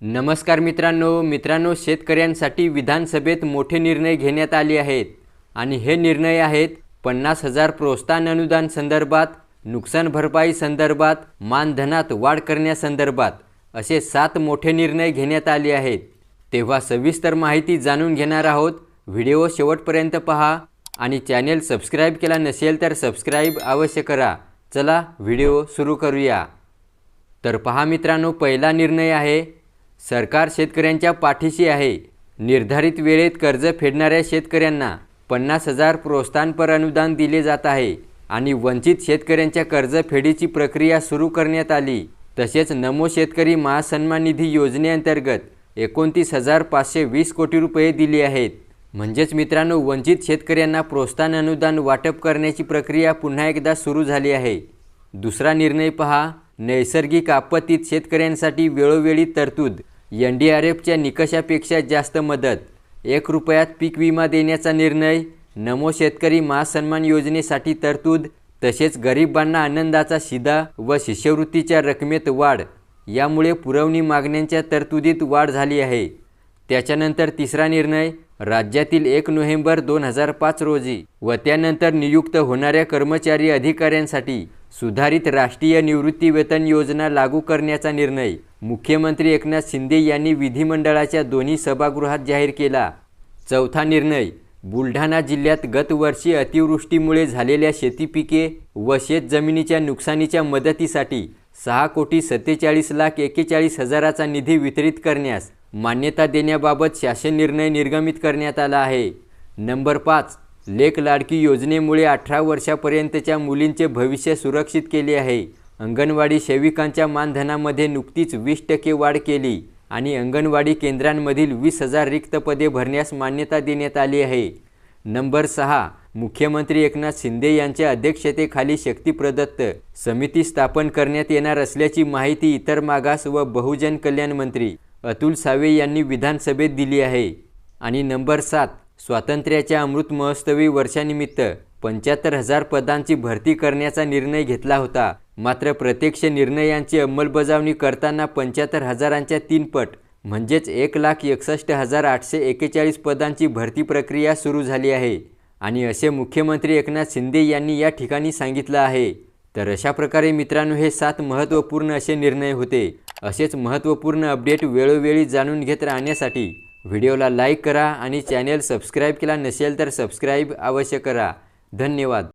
नमस्कार मित्रांनो मित्रांनो शेतकऱ्यांसाठी विधानसभेत मोठे निर्णय घेण्यात आले आहेत. आणि हे निर्णय आहेत पन्नास हजार प्रोत्साहन अनुदान संदर्भात नुकसान भरपाई संदर्भात मानधनात वाढ करण्यासंदर्भात असे सात मोठे निर्णय घेण्यात आले आहेत. तेव्हा सविस्तर माहिती जाणून घेणार आहोत. व्हिडिओ शेवटपर्यंत पहा आणि चॅनेल सबस्क्राईब केला नसेल तर सबस्क्राईब अवश्य करा. चला व्हिडिओ सुरू करूया. तर पहा मित्रांनो पहिला निर्णय आहे सरकार शेतकऱ्यांच्या पाठीशी आहे. निर्धारित वेळेत कर्ज फेडणाऱ्या शेतकऱ्यांना पन्नास हजार प्रोत्साहनपर अनुदान दिले जात आहे आणि वंचित शेतकऱ्यांच्या कर्जफेडीची प्रक्रिया सुरू करण्यात आली. तसेच नमो शेतकरी महासन्मान निधी योजनेअंतर्गत एकोणतीस हजार पाचशे वीस कोटी रुपये दिली आहेत. म्हणजेच मित्रांनो वंचित शेतकऱ्यांना प्रोत्साहन अनुदान वाटप करण्याची प्रक्रिया पुन्हा एकदा सुरू झाली आहे. दुसरा निर्णय पहा. नैसर्गिक आपत्तीत शेतकऱ्यांसाठी वेळोवेळी तरतूद एन डी आर एफच्या निकषापेक्षा जास्त मदत. एक रुपयात पीक विमा देण्याचा निर्णय नमो शेतकरी महासन्मान योजनेसाठी तरतूद तसेच गरिबांना आनंदाचा शिदा व शिष्यवृत्तीच्या रकमेत वाढ. यामुळे पुरवणी मागण्यांच्या तरतुदीत वाढ झाली आहे. त्याच्यानंतर तिसरा निर्णय राज्यातील एक नोव्हेंबर दोन हजार पाच रोजी व त्यानंतर नियुक्त होणाऱ्या कर्मचारी अधिकाऱ्यांसाठी सुधारित राष्ट्रीय निवृत्ती वेतन योजना लागू करण्याचा निर्णय. मुख्यमंत्री एकनाथ शिंदे यांनी विधिमंडळाच्या दोन्ही सभागृहात जाहीर केला. चौथा निर्णय बुलढाणा जिल्ह्यात गतवर्षी अतिवृष्टीमुळे झालेल्या शेतीपिके व शेतजमिनीच्या नुकसानीच्या मदतीसाठी सहा कोटी सत्तेचाळीस लाख एकेचाळीस हजाराचा निधी वितरित करण्यास मान्यता देण्याबाबत शासन निर्णय निर्गमित करण्यात आला आहे. नंबर पाच लेख लाडकी योजनेमुळे अठरा वर्षापर्यंतच्या मुलींचे भविष्य सुरक्षित केले आहे. अंगणवाडी सेविकांच्या मानधनामध्ये नुकतीच वीस टक्के वाढ केली आणि अंगणवाडी केंद्रांमधील वीस हजार रिक्त पदे भरण्यास मान्यता देण्यात आली आहे. नंबर सहा मुख्यमंत्री एकनाथ शिंदे यांच्या अध्यक्षतेखाली शक्ती प्रदत्त समिती स्थापन करण्यात येणार असल्याची माहिती इतर मागास व बहुजन कल्याण मंत्री अतुल सावे यांनी विधानसभेत दिली आहे. आणि नंबर सात स्वातंत्र्याच्या अमृत महोत्सवी वर्षानिमित्त पंच्याहत्तर हजार पदांची भरती करण्याचा निर्णय घेतला होता. मात्र प्रत्यक्ष निर्णयांची अंमलबजावणी करताना पंच्याहत्तर हजारांच्या तीन पट म्हणजेच एक लाख एकसष्ट हजार आठशे एकेचाळीस पदांची भरती प्रक्रिया सुरू झाली आहे. आणि असे मुख्यमंत्री एकनाथ शिंदे यांनी या ठिकाणी सांगितलं आहे. तर अशा प्रकारे मित्रांनो हे सात महत्त्वपूर्ण असे निर्णय होते. असेच महत्त्वपूर्ण अपडेट वेळोवेळी जाणून घेत राहण्यासाठी व्हिडिओला लाईक करा आणि चॅनेल सबस्क्राईब केला नसेल तर सबस्क्राईब अवश्य करा. धन्यवाद.